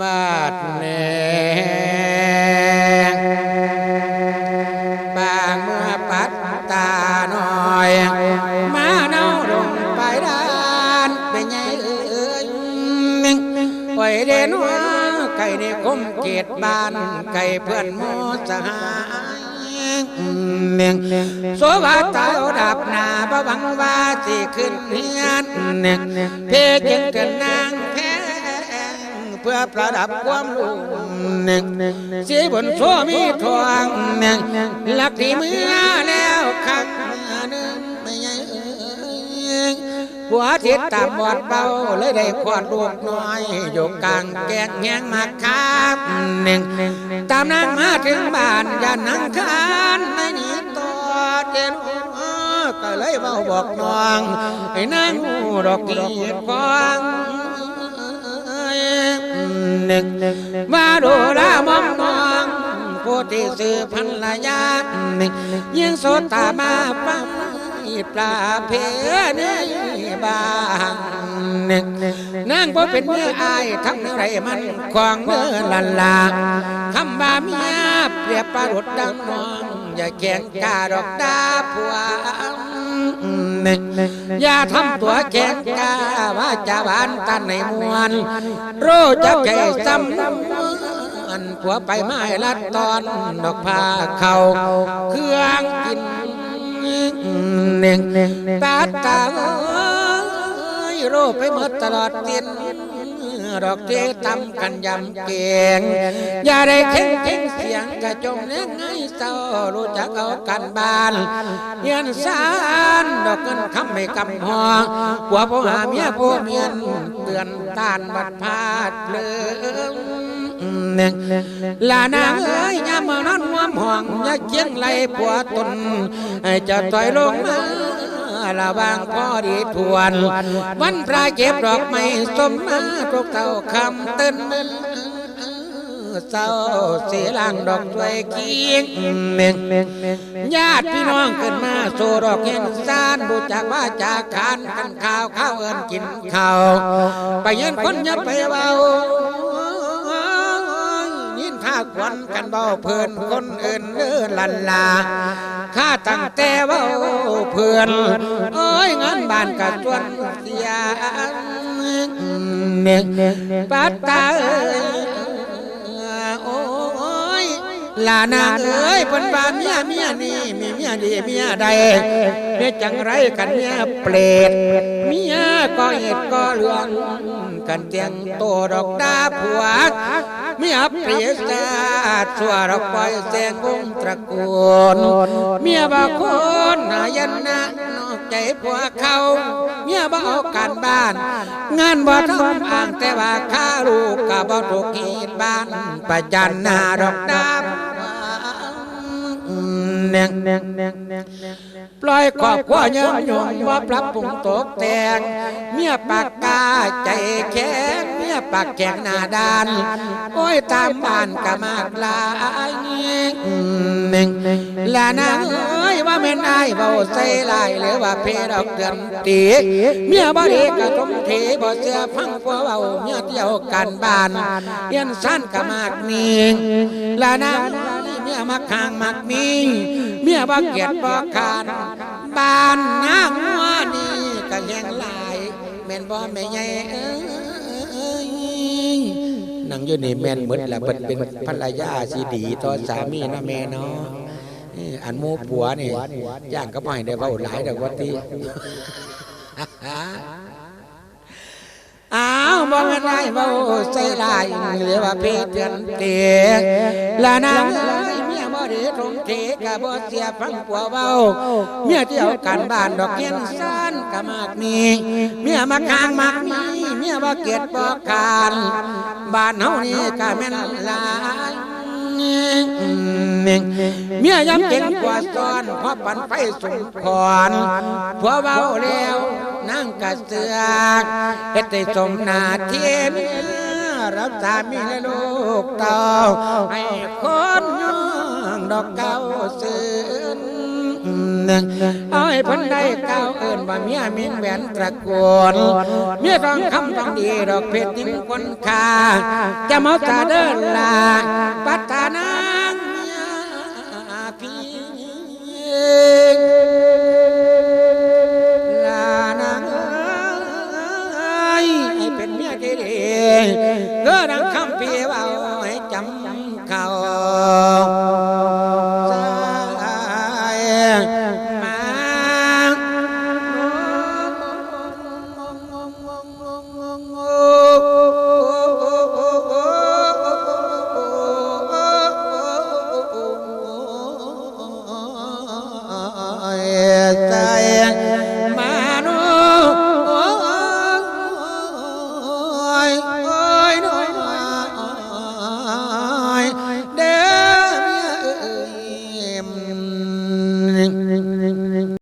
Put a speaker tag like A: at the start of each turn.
A: บาดแน่บางเมื่อปัดตาหน่อย มาเนาลงไปด้านเป็นไงเอ้ยไว้เดนว่าไก่ในคมเกตบ้านไก่เพื่อนหมสหายเมียงโสวาเต้าดับนาประวังว่าสิขึ้นเฮียนเพจึงกันนาง พงเพื่อประดับความรู้สีบนโซมีทองหลักที่เมื่อแล้วขังหนึ่งไม่ใช่หัวทิศตามบอดเบาเลยได้ควอดลูกน้อยอยู่กลางแกงแงงมาครับหนึ่งตามนางมาถึงบ้านอย่านั่งคานไม่หนีต่อเจนก็เลยเบาบอกน้องให้นางหูดอกกีดฟาง มาดูแลมองมองผู้ที่ซื้อพันละยาหนึ่งยิงโสตามาปังปลาเพเนื้อบางหนึ่งนางบ่เป็นเนื้ออายทั้งไรมันควงเนื้อลันลาคำว่าเมียเปรียบปลาดุดดังมอง อย่าแข่งกาดอกดาผัวหนึ่งอย่าทำตัวแข่งกาว่าจะบานตันในมวลรู้จักใจซ้ำอันผัวไปไม้ลัดตอนดอกผ้าเขาเครื่องกินหนึ่งตาตาโรไปหมดตลอดเตียน ดอกเทตำกันยำเก่งอย่าได้เข่งเข่งเสียงกระจงเลี้ยงให้เศร้ารู้จักเอากันบานเฮียนสารดอกเงินคำไม่กำหอผัวผู้หาเมียผู้เมียนเตือนตานบัดพาดเลืองหนึ่งลานางเอ้ยยามนอนหัวมห้องย่าเจียงไหลผัวตนให้จะต่อยลงมา ระวางพอดีทวน วันพระเก็บดอกไม้สมมาทุกเต่าคำตื่นเศร้าเสียหลังดอกช่วยกิ้งญาติพี่น้องขึ้นมาสู่ดอกเห็นซานบูจากว่าจากขานกันข้าวข้าวเอินกินข้าวไปเย็นคนย่าไปเบา ควันกันเบาเพื่อนคนอื่นเนื้อลันลาข้าตั้งแต่เว่าเพื่อนโอ้ยงานบ้านกับจวนเสียเน่ปัตตาเอ้ยโอ้ยลานางเอ้ยเพิ่นว่าเมียเมียนี่มีเมี ยดีเมียใดเฮ็ดจังไรกันเมียเปรตเมียก็เหตุก็เรื่องกันเตียงโตดอกดาผัวเมียเปรียศาสตร์สัวเราปล่อยแสงวงตระกูลเมียบางคนหายันนะนอกใจผัวเขาเมียบ่เอาการบ้าน งานบ่ทำอ่างแต่ว่าข้าลูกก็บ่ถูกกีดบ้านประจันหน้าดอกดาบ นียงเนียงเนียงเนียงปล่อยขอบขั้วเยินยงว่าปรับปรุงตกแต่งเมียปากกาใจแข็งเมียปากแข็งหน้าด้าน โอ้ยตามบ้านก็มากลายหนึ่งลานางเอ้ยว่าแม่นายเบาใส่ลายหรือว่าเพดอกเดือนตีเมียบ่ดีก็ทมเทบ่เสียฟังผัวเบาเมียเที่ยวกันบ้านเรียนสั้นก็มากมีลานาง เมียมักข้างมักมีเมียบ่เกียดบ่คานบ้านนางหัวนี่ก็แหงหลายแม่นบ่แม่ใหญ่เอ้ยนั่งอยู่นี่แม่นหมดแหละเปิดเป็นภรรยาสีดีต่อสามีนะแม่เนาะอันมูผัวนี่ย่างก็ไม่ได้เว้าหลายดอกว่าที่อ้าวบ่แม่นไรเว้าใส่ลายหรือว่าเพศเตือนเตะละนาง เอ้ยเมียบ่ได้ตรงเทกะบ่เสียฟังผัวเว้าเมียเที่ยวกันบ้านดอกเกียนซ่านกะมากมี เมียมาข้างมากมีเมียบ่เกียดบ่คานบ้านเฮานี่ก็แม่นหลายเมียย้ำเก่งกว่าซ้อนเพราะปันไฟสุมขอนผัวเบาแล้วนั่งกะเสือกเฮ็ดให้สมนาเทียมรับสามีและลูกเต้าให้คนย่ ดอกเก้าสืนเอาให้พันได้เก้าเอินว่าเมียเมียนแหวนตระกูลเมียทองคำทองดีดอกเพชรยิ่งคนคาจะมาตาเดินลาปัตตานางเมียพี่